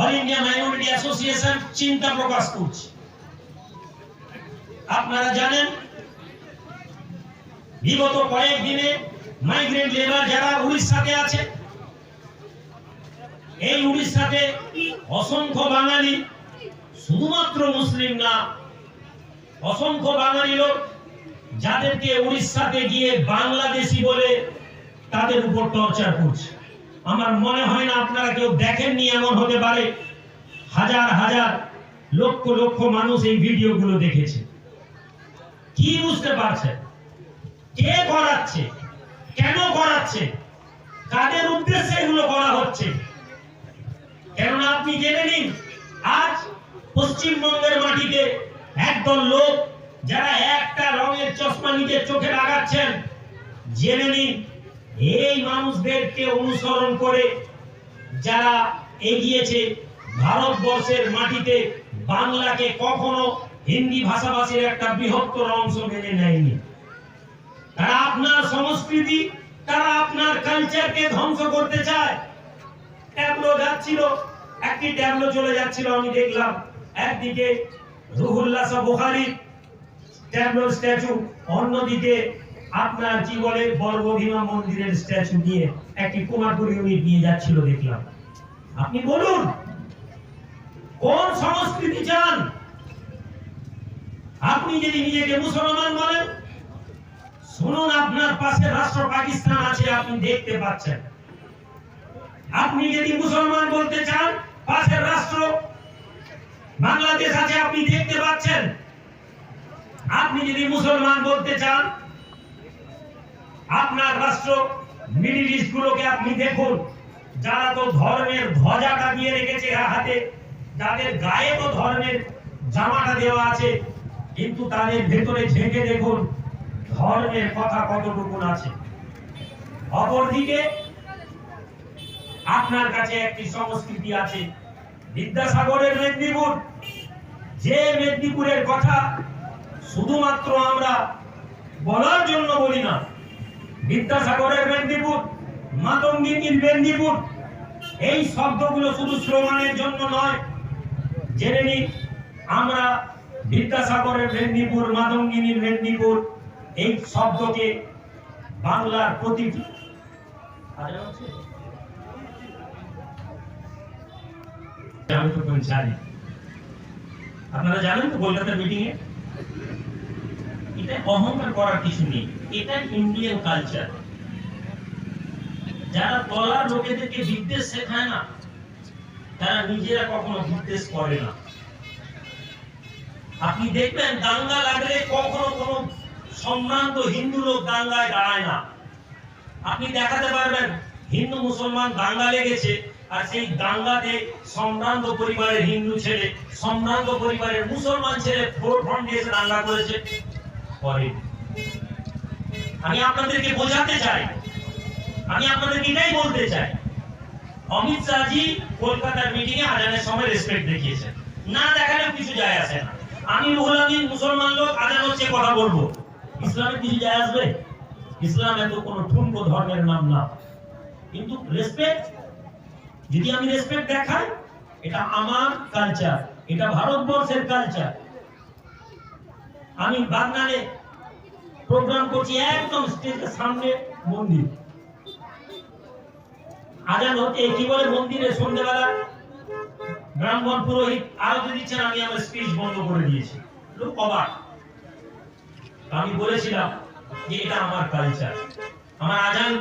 All India minority association চিন্তা প্রকাশ করছে। আপনারা জানেন, বিগত কয়েক দিনে মাইগ্রেন্ট লেবার যারা উড়িষ্যাতে আছে, এই উড়িষ্যাতে অসংখ্য বাঙালি, শুধুমাত্র মুসলিম না, অসংখ্য বাঙালি লোক যাদেরকে উড়িষ্যাতে গিয়ে বাংলাদেশি বলে তাদের উপর টর্চার করছে। আমার মনে হয় না আপনারা কেউ দেখেননি এমন হতে পারে। হাজার হাজার লক্ষ লক্ষ মানুষ এই ভিডিওগুলো দেখেছে। কি বুঝতে পারছেন? কে করাচ্ছে? কেন করাচ্ছে? কাদের উদ্দেশ্যে এগুলো করা হচ্ছে? কেননা আপনি জেনে নিন, আজ পশ্চিমবঙ্গের মাটিতে একদল লোক যারা একটা রঙের চশমা নিজের চোখে লাগাচ্ছেন, জেনে নিন এই মানুষদেরকে অনুসরণ করে যারা এগিয়েছে ভারতবর্ষের মাটিতে বাংলাকে কখনো হিন্দি ভাষাভাষীর একটা বৃহত্তর অংশ মেনে নেয়নি। তারা আপনার সংস্কৃতি, তারা আপনার কালচারকে ধ্বংস করতে চায়। ট্যাবলো যাচ্ছিল, একটি ট্যাবলো চলে যাচ্ছিল, আমি দেখলাম। একদিকে রুহুল্লাহ বুখারী ট্যাবলো স্ট্যাচু, অন্যদিকে আপনার বলে বর্গভীমা মন্দিরের স্ট্যাচু নিয়ে একটি কুমারপুর ইউনিট নিয়ে যাচ্ছিল দেখলাম। আপনি বলুন, কোন সংস্কৃতি চান? আপনি যদি নিজেকে মুসলমান বলেন, শুনুন আপনার পাশে রাষ্ট্র পাকিস্তান আছে, আপনি দেখতে পাচ্ছেন। আপনি যদি মুসলমান বলতে চান, পাশের রাষ্ট্র বাংলাদেশ আছে, আপনি দেখতে পাচ্ছেন। আপনি যদি মুসলমান বলতে চান আপনার রাষ্ট্র মিডিল ইস্ট গুলোকে আপনি দেখুন, যারা তো ধর্মের ধ্বজাটা দিয়ে রেখেছে হাতে, যাদের গায়ে তো ধর্মের জামাটা দেওয়া আছে, কিন্তু তাদের ভেতরে ঝেঁকে দেখুন, ধর্মের কথা কতটুকুন আছে। অপরদিকে, আপনার কাছে একটি সংস্কৃতি আছে, বিদ্যাসাগরের মেদিনীপুর। যে মেদিনীপুরের কথা শুধুমাত্র আমরা বলার জন্য বলি না বিদ্যাসাগরের মেদিনীপুর, মাতঙ্গিনীর মেদিনীপুর, এই শব্দগুলো শুধু শ্রমানের জন্য নয়। জেনে নিন, আমরা বিদ্যাসাগরের মেদিনীপুর, মাতঙ্গিনীর মেদিনীপুর, এই শব্দকে বাংলার প্রতিটি আপনারা জানেন তো কলকাতার মিটিং এ এটা অহংকার করার কিছু নেই। এটা ইন্ডিয়ান কালচার যারা তলার লোকেদেরকে বিদ্বেষ শেখায় না, তারা নিজেরা কখনো বিদ্বেষ করে না। আপনি দেখবেন দাঙ্গা লাগলে কখনো কোনো সম্ভ্রান্ত হিন্দু লোক দাঙ্গায় দাঁড়ায় না। আপনি দেখাতে পারবেন, হিন্দু মুসলমান দাঙ্গা লেগেছে, আর সেই দাঙ্গাতে সম্ভ্রান্ত পরিবারের হিন্দু ছেলে, সম্ভ্রান্ত পরিবারের মুসলমান ছেলে ফোর ফ্রন্ট এসে দাঙ্গা করেছে। করে আমি আপনাদেরকে বোঝাতে চাই। আমি আপনাদেরকে এটাই বলতে চাই। অমিত শাহজি কলকাতার মিটিং এ আজানের সময় রেসপেক্ট দেখিয়েছেন। না দেখালেও কিছু যায় আসে না। আমি রুহুল মুসলমান লোক আজান হচ্ছে কথা বলব। ইসলামের কিছু যায় আসবে? ইসলাম এত কোনো ঠুনকো ধর্মের নাম না। কিন্তু রেসপেক্ট যদি আমি রেসপেক্ট দেখাই, এটা আমার কালচার এটা ভারতবর্ষের কালচার আমি বাগনানে প্রোগ্রাম করছি একদম স্টেজের সামনে, মন্দির। আজান হচ্ছে কি বলে মন্দিরে সন্ধ্যেবেলা? ব্রাহ্মণ পুরোহিত আরতি দিচ্ছেন আমি আমার স্পিচ বন্ধ করে দিয়েছি। লোক অবাক। আমি বলেছিলাম যে এটা আমার কালচার আমার আজান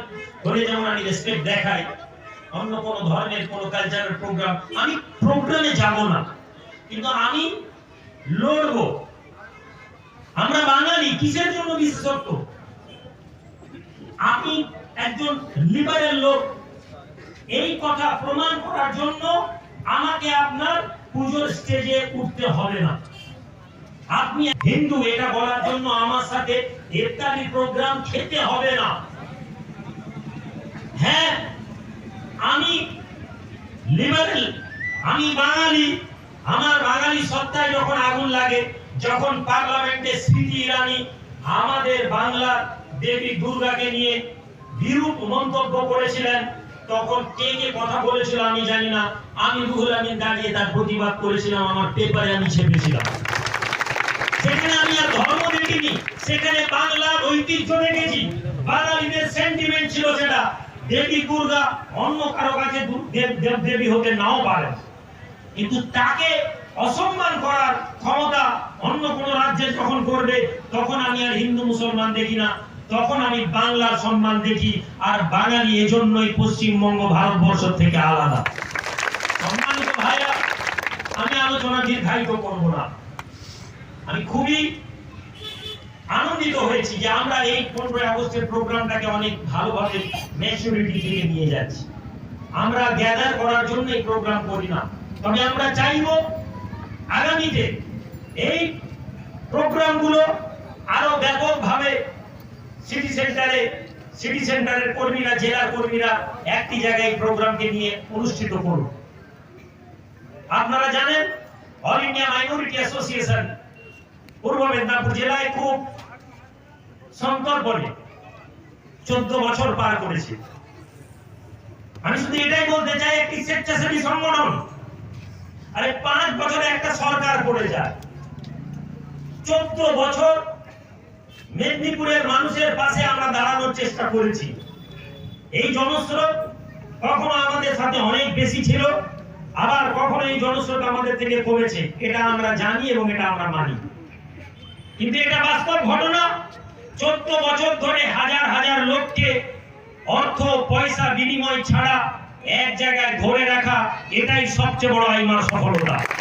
হলে যেমন আমি রেসপেক্ট দেখাই, অন্য কোনো ধর্মের, কোনো কালচারের প্রোগ্রাম আমি প্রোগ্রামে যাব না। কিন্তু আমি লড়বো। আমরা বাঙালি, কিসের জন্য বিশেষত্ব আপনি একজন লিবারেল লোক, এই কথা প্রমাণ করার জন্য আমাকে আপনার পুজোর স্টেজে উঠতে হবে না। আপনি হিন্দু, এটা বলার জন্য আমার সাথে ইফতারি প্রোগ্রাম খেতে হবে না। হ্যাঁ আমি লিবারেল আমি বাঙালি। আমার বাঙালি সত্তায় যখন আগুন লাগে যখন পার্লামেন্টে স্মৃতি ইরানি আমাদের বাংলার দেবী দুর্গাকে নিয়ে বিরূপ মন্তব্য করেছিলেন, তখন কে কে কথা বলেছিল আমি জানি না। আমি রুহুল আমিন দাঁড়িয়ে তার প্রতিবাদ করেছিলাম, আমার পেপারে আমি ছেপেছিলাম। সেখানে আমি আর ধর্ম দেখিনি, সেখানে বাংলার ঐতিহ্য দেখেছি। বাঙালিদের সেন্টিমেন্ট ছিল সেটা, দেবী দুর্গা অন্য কারও কাছে দেব- দেব হতে নাও পারে কিন্তু তাকে অসম্মান করার ক্ষমতা কোন যখন করবে তখন আমি আর হিন্দু মুসলমান দেখি না, তখন আমি বাংলার সম্মান দেখি, আর বাঙালি এজন্যই পশ্চিমবঙ্গ ভারতবর্ষ থেকে আলাদা। সম্মানিত ভাইরা আমি আলোচনা দীর্ঘায়িত করব না। আমি খুবই আনন্দিত হয়েছি যে আমরা এই পনেরোই আগস্টের প্রোগ্রামটাকে অনেক ভালোভাবে ম্যাচুরিটি থেকে নিয়ে যাচ্ছি। আমরা গ্যাদার করার জন্য এই প্রোগ্রাম করি না। তবে আমরা চাইব আগামীতে এই প্রোগ্রামগুলো আরও ব্যাপকভাবে সিটি সেন্টারে সিটি সেন্টারের কর্মীরা, জেলার কর্মীরা একটি জায়গায় প্রোগ্রামকে নিয়ে অনুষ্ঠিত করুন। আপনারা জানেন অল ইন্ডিয়া মাইনরিটি অ্যাসোসিয়েশন পূর্ব মেদিনীপুর জেলায় খুব সন্তর্পণে চোদ্দ বছর পার করেছে। আমি শুধু এটাই বলতে চাই, একটি স্বেচ্ছাসেবী সংগঠন, আরে পাঁচ বছরে একটা সরকার পড়ে যায়। চোদ্দ বছর মেদিনীপুরের মানুষের পাশে আমরা দাঁড়ানোর চেষ্টা করেছি। এই জনস্রোত কখনো আমাদের সাথে অনেক বেশি ছিল, আবার কখনো এই জনস্রোত আমাদের থেকে কমেছে। এটা আমরা জানি এবং এটা আমরা মানি। কিন্তু এটা বাস্তব ঘটনা, চোদ্দ বছর ধরে হাজার হাজার লোককে অর্থ, পয়সা, বিনিময় ছাড়া এক জায়গায় ধরে রাখা, এটাই সবচেয়ে বড় আইমার সফলতা।